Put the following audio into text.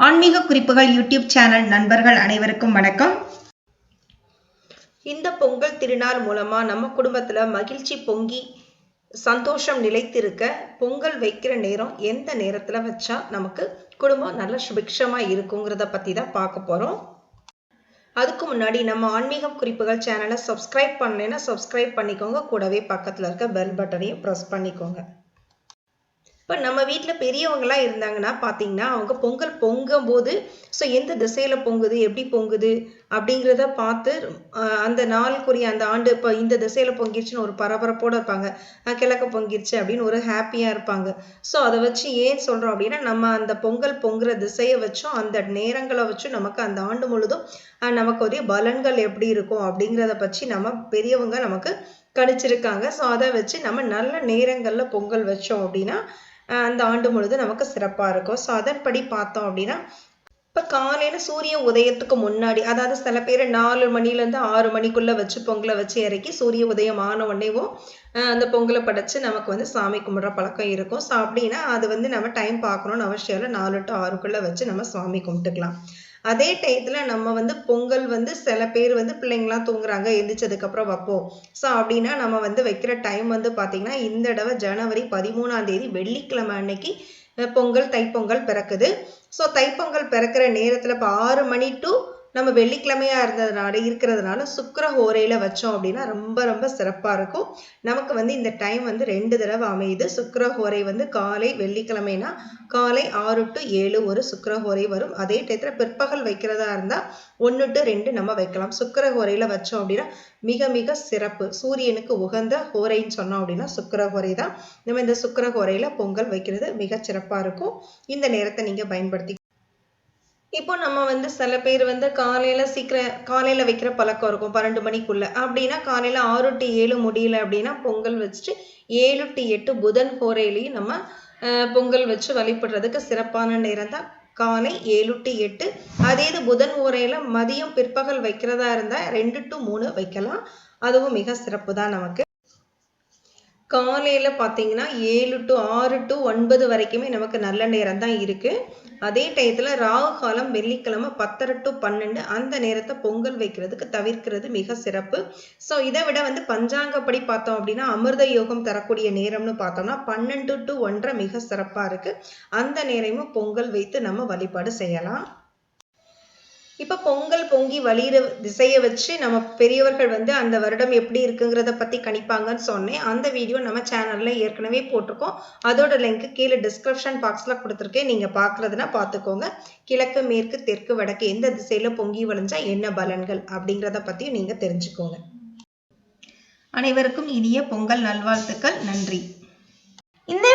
ஆன்மீக குறிப்புகள் YouTube channel நண்பர்கள் அனைவருக்கும் வணக்கம். இந்த பொங்கல் திருநாள் மூலமா நம்ம குடும்பத்துல மகிழ்ச்சி பொங்கி சந்தோஷம் நிலைத்திருக்க பொங்கல் வைக்கிற நேரம் எந்த நேரத்துல வச்சா நமக்கு குடும்பம் நல்ல சுபிக்ஷமா இருக்குங்கிறத பத்தி தான் பார்க்க போறோம். அதுக்கு முன்னாடி நம்ம ஆன்மீகம் குறிப்புகள் சேனலை சப்ஸ்கிரைப் பண்ணலைன்னா சப்ஸ்கிரைப் பண்ணிக்கோங்க. கூடவே பக்கத்தில் இருக்க பெல் பட்டனையும் ப்ரெஸ் பண்ணிக்கோங்க. இப்போ நம்ம வீட்டில் பெரியவங்களாம் இருந்தாங்கன்னா பார்த்தீங்கன்னா அவங்க பொங்கல் பொங்கும் போது ஸோ எந்த திசையில் பொங்குது எப்படி பொங்குது அப்படிங்கிறத பார்த்து அந்த நாளுக்குரிய அந்த ஆண்டு இப்போ இந்த திசையில் பொங்கிருச்சுன்னு ஒரு பரபரப்போடு இருப்பாங்க. கிழக்க பொங்கிருச்சு அப்படின்னு ஒரு ஹாப்பியாக இருப்பாங்க. ஸோ அதை வச்சு ஏன் சொல்கிறோம் அப்படின்னா நம்ம அந்த பொங்கல் பொங்குற திசையை வச்சும் அந்த நேரங்களை வச்சும் நமக்கு அந்த ஆண்டு முழுதும் நமக்கு ஒரே பலன்கள் எப்படி இருக்கும் அப்படிங்கிறத பற்றி நம்ம பெரியவங்க நமக்கு கணிச்சிருக்காங்க. ஸோ அதை வச்சு நம்ம நல்ல நேரங்களில் பொங்கல் வச்சோம் அப்படின்னா அந்த ஆண்டு முழுதும் நமக்கு சிறப்பாக இருக்கும். ஸோ அதன்படி பார்த்தோம் அப்படின்னா இப்போ காலையில் சூரிய உதயத்துக்கு முன்னாடி அதாவது சில பேர் நாலு மணிலேருந்து ஆறு மணிக்குள்ளே வச்சு பொங்கலை வச்சு இறக்கி சூரிய உதயம் ஆன உடனேவும் அந்த பொங்கலை படைச்சு நமக்கு வந்து சாமி கும்பிட்ற பழக்கம் இருக்கும். ஸோ அப்படின்னா அது வந்து நம்ம டைம் பார்க்கணும்னு அவசியம் இல்லை. நாலு டு ஆறுக்குள்ளே வச்சு நம்ம சாமி கும்பிட்டுக்கலாம். அதே டயத்தில் நம்ம வந்து பொங்கல் வந்து சில பேர் வந்து பிள்ளைங்களாம் தூங்குறாங்க எந்திரிச்சதுக்கப்புறம் வைப்போம். ஸோ அப்படின்னா நம்ம வந்து வைக்கிற டைம் வந்து பார்த்திங்கன்னா இந்த தடவை ஜனவரி பதிமூணாம் தேதி வெள்ளிக்கிழமை அன்னைக்கு பொங்கல் தைப்பொங்கல் பிறக்குது. ஸோ தைப்பொங்கல் பிறக்கிற நேரத்தில் இப்போ ஆறு மணி டு நம்ம வெள்ளிக்கிழமையா இருந்ததுனால இருக்கிறதுனால சுக்கர ஹோரையில் வச்சோம் அப்படின்னா ரொம்ப ரொம்ப சிறப்பாக இருக்கும். நமக்கு வந்து இந்த டைம் வந்து ரெண்டு தடவை அமையுது. சுக்கர ஹோரை வந்து காலை வெள்ளிக்கிழமைனா காலை ஆறு டு ஏழு ஒரு சுக்கர ஹோரை வரும். அதே டயத்தில் பிற்பகல் வைக்கிறதா இருந்தால் ஒன்று டு ரெண்டு நம்ம வைக்கலாம். சுக்கர ஹோரையில் வச்சோம் அப்படின்னா மிக மிக சிறப்பு. சூரியனுக்கு உகந்த ஹோரைன்னு சொன்னோம் அப்படின்னா சுக்கர ஹோரை தான். நம்ம இந்த சுக்கர ஹோரையில் பொங்கல் வைக்கிறது மிக சிறப்பாக இருக்கும். இந்த நேரத்தை நீங்கள் பயன்படுத்தி இப்போ நம்ம வந்து சில பேர் வந்து காலையில சீக்கிரம் காலையில வைக்கிற பழக்கம் இருக்கும் பன்னெண்டு மணிக்குள்ள. அப்படின்னா காலையில ஆறு டு ஏழு முடியல அப்படின்னா பொங்கல் வச்சுட்டு ஏழு டு எட்டு புதன் கோரையிலையும் நம்ம பொங்கல் வச்சு வழிபடுறதுக்கு சிறப்பான நேரம் தான். காலை ஏழு டு எட்டு. அதே இது புதன் ஓரையில் மதியம் பிற்பகல் வைக்கிறதா இருந்தால் ரெண்டு டு மூணு வைக்கலாம். அதுவும் மிக சிறப்பு தான் நமக்கு. காலையில் பார்த்தீங்கன்னா ஏழு டு ஆறு டு ஒன்பது வரைக்குமே நமக்கு நல்ல நேரம் தான் இருக்குது அதே டயத்தில் ராகு காலம் வெள்ளிக்கிழமை பத்தரை டு பன்னெண்டு அந்த நேரத்தை பொங்கல் வைக்கிறதுக்கு தவிர்க்கிறது மிக சிறப்பு. ஸோ இதை விட வந்து பஞ்சாங்கப்படி பார்த்தோம் அப்படின்னா அமிர்த யோகம் தரக்கூடிய நேரம்னு பார்த்தோம்னா பன்னெண்டு டு ஒன்றரை மிக சிறப்பாக இருக்குது அந்த நேரமும் பொங்கல் வைத்து நம்ம வழிபாடு செய்யலாம். இப்போ பொங்கல் பொங்கி வழியிற திசையை வச்சு நம்ம பெரியவர்கள் வந்து அந்த வருடம் எப்படி இருக்குங்கிறத பற்றி கணிப்பாங்கன்னு சொன்னேன். அந்த வீடியோ நம்ம சேனலில் ஏற்கனவே போட்டிருக்கோம். அதோட லிங்க் கீழே டிஸ்கிரிப்ஷன் பாக்ஸில் கொடுத்துருக்கேன். நீங்கள் பார்க்குறதுனா பார்த்துக்கோங்க கிழக்கு மேற்கு தெற்கு வடக்கு எந்த திசையில் பொங்கி வழிஞ்சா என்ன பலன்கள் அப்படிங்கிறத பற்றியும் நீங்கள் தெரிஞ்சுக்கோங்க. அனைவருக்கும் இனிய பொங்கல் நல்வாழ்த்துக்கள். நன்றி.